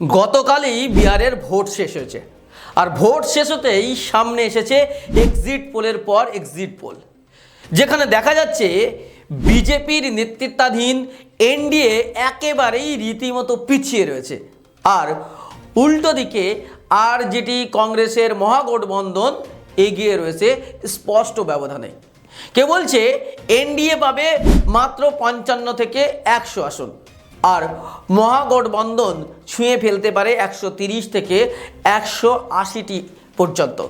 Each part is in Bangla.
গতকালই বিহারের ভোট শেষ হয়েছে। আর ভোট শেষ হতেই সামনে এসেছে এক্সিট পোলের পর এক্সিট পোল যেখানে দেখা যাচ্ছে বিজেপির নেতৃত্বাধীন এনডিএ একেবারেই রীতিমতো পিছিয়ে রয়েছে। আর উল্টো দিকে আর যেটি কংগ্রেসের মহাগঠবন্ধন এগিয়ে রয়েছে স্পষ্ট ব্যবধানে। কে বলছে এনডিএ পাবে মাত্র পঞ্চান্ন থেকে একশো আসন। আর মহাগঠবন্ধন ছুঁয়ে ফেলতে পারে একশো থেকে একশো আশিটি পর্যন্ত।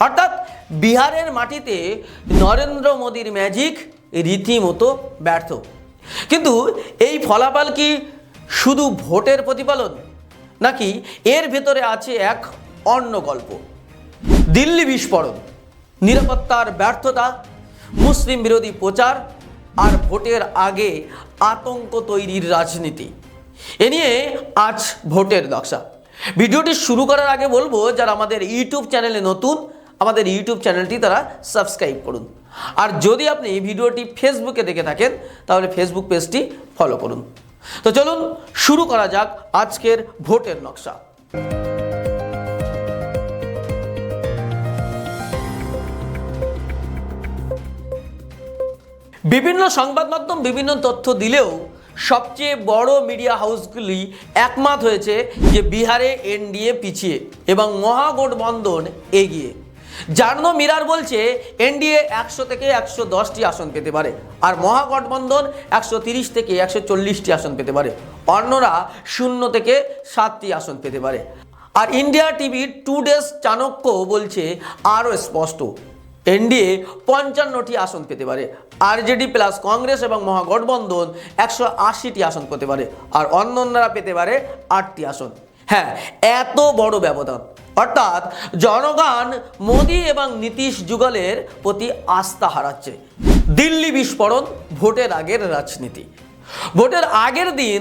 অর্থাৎ বিহারের মাটিতে নরেন্দ্র মোদীর ম্যাজিক রীতিমতো ব্যর্থ। কিন্তু এই ফলাফল কি শুধু ভোটের প্রতিফলন? নাকি এর ভেতরে আছে এক অন্য গল্প। দিল্লি বিস্ফোরণ, নিরাপত্তার ব্যর্থতা, মুসলিম বিরোধী প্রচার আর ভোটের আগে আতঙ্ক তৈরির রাজনীতি। এ নিয়ে আজ ভোটের নকশা। ভিডিওটি শুরু করার আগে বলব, যারা আমাদের ইউটিউব চ্যানেলে নতুন, আমাদের ইউটিউব চ্যানেলটি তারা সাবস্ক্রাইব করুন। আর যদি আপনি ভিডিওটি ফেসবুকে দেখে থাকেন, তাহলে ফেসবুক পেজটি ফলো করুন। তো চলুন, শুরু করা যাক আজকের ভোটের নকশা। বিভিন্ন সংবাদ মাধ্যম বিভিন্ন তথ্য দিলেও সবচেয়ে বড় মিডিয়া হাউসগুলি একমত হয়েছে যে বিহারে এনডিএ পিছিয়ে এবং মহাগঠবন্ধন এগিয়ে। জার্নো মিরার বলছে, এনডিএ একশো থেকে একশো দশটি আসন পেতে পারে আর মহাগঠবন্ধন একশো তিরিশ থেকে একশো চল্লিশটি আসন পেতে পারে। অন্যরা শূন্য থেকে সাতটি আসন পেতে পারে। আর ইন্ডিয়া টিভির টু ডেজ চাণক্য বলছে, আরও স্পষ্ট। এনডিএ পঞ্চান্নটি আসন পেতে পারে। আরজেডি প্লাস কংগ্রেস এবং মহাগঠবন্ধন একশো আশিটি আসন পেতে পারে। আর অন্যান্যরা পেতে পারে আটটি আসন। হ্যাঁ এত বড় ব্যবধান। অর্থাৎ জনগণ মোদী এবং নীতিশ যুগলের প্রতি আস্থা হারাচ্ছে। দিল্লি বিস্ফোরণ, ভোটের আগের রাজনীতি। ভোটের আগের দিন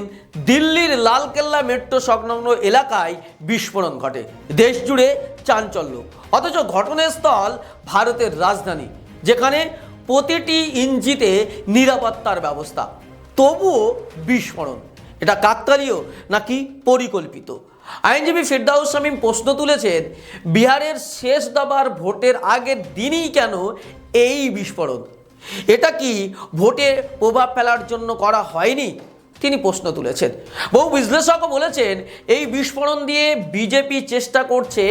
দিল্লির লালকেল্লা মেট্রো সংলগ্ন এলাকায় বিস্ফোরণ ঘটে। দেশ জুড়ে চাঞ্চল্য। অথচ ঘটনাস্থল ভারতের রাজধানী, যেখানে প্রতিটি ইঞ্জিতে নিরাপত্তার ব্যবস্থা। তবুও বিস্ফোরণ। এটা কাকতালীয় নাকি পরিকল্পিত? আইনজীবী ফিরদাউস শামীম প্রশ্ন তুলেছেন, বিহারের শেষ দফার ভোটের আগের দিনই কেন এই বিস্ফোরণ? এটা কি ভোটে প্রভাব ফেলার জন্য করা হয়নি? তিনি প্রশ্ন তুলেছেন। বহু বিশ্লেষকও বলেছেন, এই বিস্ফোরণ দিয়ে বিজেপি চেষ্টা করছে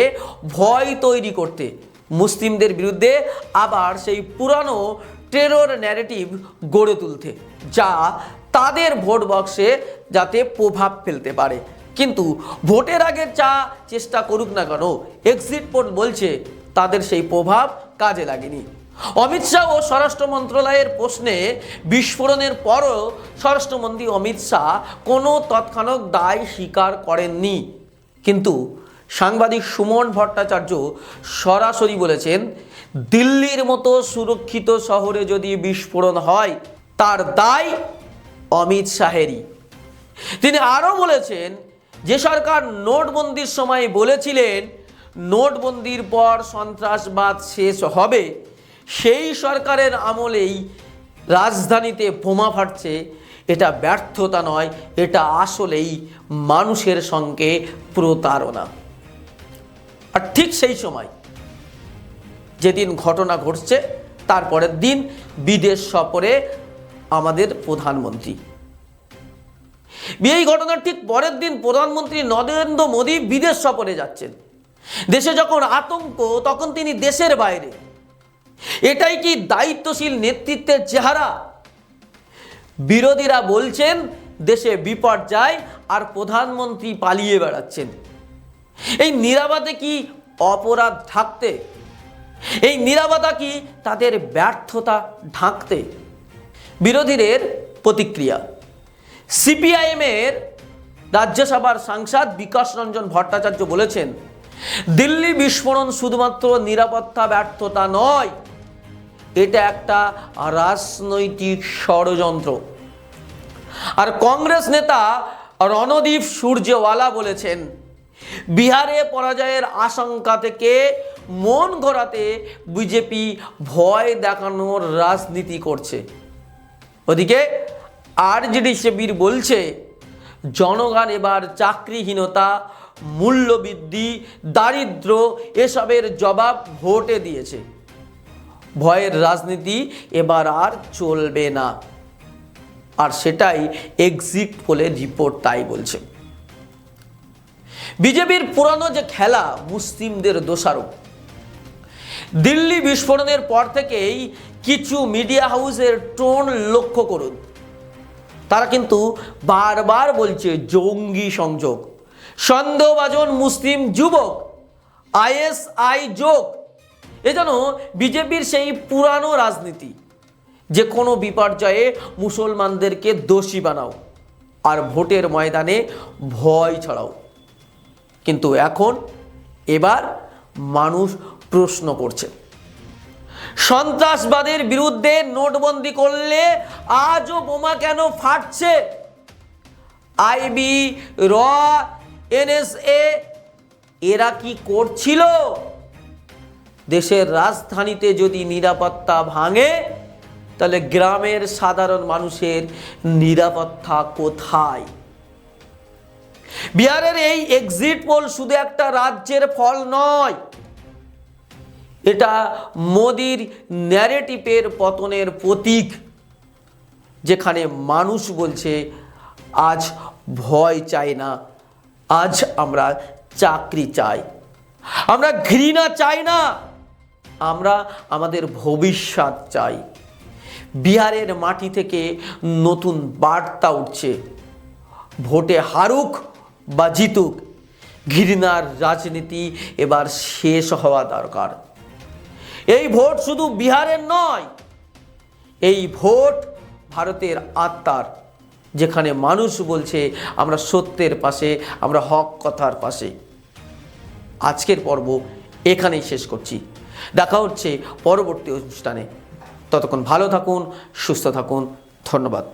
ভয় তৈরি করতে। মুসলিমদের বিরুদ্ধে আবার সেই পুরানো টেরর ন্যারেটিভ গড়ে তুলতে, যা তাদের ভোট বক্সে যাতে প্রভাব ফেলতে পারে। কিন্তু ভোটের আগে চা চেষ্টা করুক না কেন এক্সিট পোল বলছে, তাদের সেই প্রভাব কাজে লাগেনি। অমিত শাহ ও স্বরাষ্ট্র মন্ত্রণালয়ের প্রশ্নে বিস্ফোরণের পরও স্বরাষ্ট্রমন্ত্রী অমিত শাহ কোনো তৎক্ষণাৎ দায় স্বীকার করেননি। কিন্তু সাংবাদিক সুমন ভট্টাচার্য সরাসরি বলেছেন, দিল্লির মতো সুরক্ষিত শহরে যদি বিস্ফোরণ হয়, তার দায় অমিত শাহেরই। তিনি আরও বলেছেন, যে সরকার নোটবন্দির সময় বলেছিলেন, নোটবন্দির পর সন্ত্রাসবাদ শেষ হবে। সেই সরকারের আমলেই রাজধানীতে বোমা ফাটছে। এটা ব্যর্থতা নয়, এটা আসলেই মানুষের সঙ্গে প্রতারণা। আর ঠিক সেই সময় যেদিন ঘটনা ঘটছে, তারপরের দিন বিদেশ সফরে আমাদের প্রধানমন্ত্রী। এই ঘটনার ঠিক পরের দিন প্রধানমন্ত্রী নরেন্দ্র মোদী বিদেশ সফরে যাচ্ছেন। দেশে যখন আতঙ্ক, তখন তিনি দেশের বাইরে। এটাই কি দায়িত্বশীল নেতৃত্বের চেহারা? বিরোধীরা বলছেন, দেশে বিপর্যয় আর প্রধানমন্ত্রী পালিয়ে বেড়াচ্ছেন। এই নিরাপদে কি অপরাধ ঢাকতে? এই নিরাপত্তা কি তাদের ব্যর্থতা ঢাকতে? বিরোধীদের প্রতিক্রিয়া। সিপিআইএমের রাজ্যসভার সাংসদ বিকাশ রঞ্জন ভট্টাচার্য বলেছেন, দিল্লি বিস্ফোরণ শুধুমাত্র নিরাপত্তা ব্যর্থতা নয় এটা একটা রাজনৈতিক ষড়যন্ত্র। আর কংগ্রেস নেতা রণদীপ সূর্যওয়ালা বলেছেন, বিহারে পরাজয়ের আশঙ্কা থেকে মন ঘোরাতে বিজেপি ভয় দেখানোর রাজনীতি করছে। ওদিকে আরজেডি শিবির বলছে, জনগণ এবার চাকরিহীনতা, মূল্যবৃদ্ধি দারিদ্র এসবের জবাব ভোটে দিয়েছে। ভয়ের রাজনীতি এবার আর চলবে না। আর সেটাই এক্সিট পোলে রিপোর্ট তাই বলছে। বিজেপির পুরানো যে খেলা, মুসলিমদের দোষারোপ। দিল্লি বিস্ফোরণের পর থেকেই কিছু মিডিয়া হাউসের টোন লক্ষ্য করুন। তারা কিন্তু বারবার বলছে জঙ্গি সংযোগ। সন্দেহভাজন মুসলিম যুবক, আইএসআই যোগ এ যেন বিজেপির সেই পুরানো রাজনীতি, যে কোনো বিপর্যয়ে মুসলমানদেরকে দোষী বানাও আর ভোটের ময়দানে ভয় ছড়াও। কিন্তু এখন এবার মানুষ প্রশ্ন করছে, সন্ত্রাসবাদের বিরুদ্ধে নোটবন্দি করলে আজও বোমা কেন ফাটছে? আইবি, র, এনএসএ, এরা কি করছিল? দেশের রাজধানীতে যদি নিরাপত্তা ভাঙে, তাহলে গ্রামের সাধারণ মানুষের নিরাপত্তা কোথায়? বিহারের এই এক্সিট পোল শুধু একটা রাজ্যের ফল নয়, এটা মোদির ন্যারেটিভের পতনের প্রতীক, যেখানে মানুষ বলছে, আজ ভয় চাই না, আজ আমরা চাকরি চাই। আমরা ঘৃণা চাই না। আমরা আমাদের ভবিষ্যৎ চাই। বিহারের মাটি থেকে নতুন বার্তা উঠছে। ভোটে হারুক বা জিতুক, ঘৃণার রাজনীতি এবার শেষ হওয়া দরকার। এই ভোট শুধু বিহারের নয়, এই ভোট ভারতের আত্মার, যেখানে মানুষ বলছে, আমরা সত্যের পাশে, আমরা হক কথার পাশে। আজকের পর্ব এখানেই শেষ করছি। দেখা হচ্ছে পরবর্তী অনুষ্ঠানে। ততক্ষণ ভালো থাকুন সুস্থ থাকুন। ধন্যবাদ।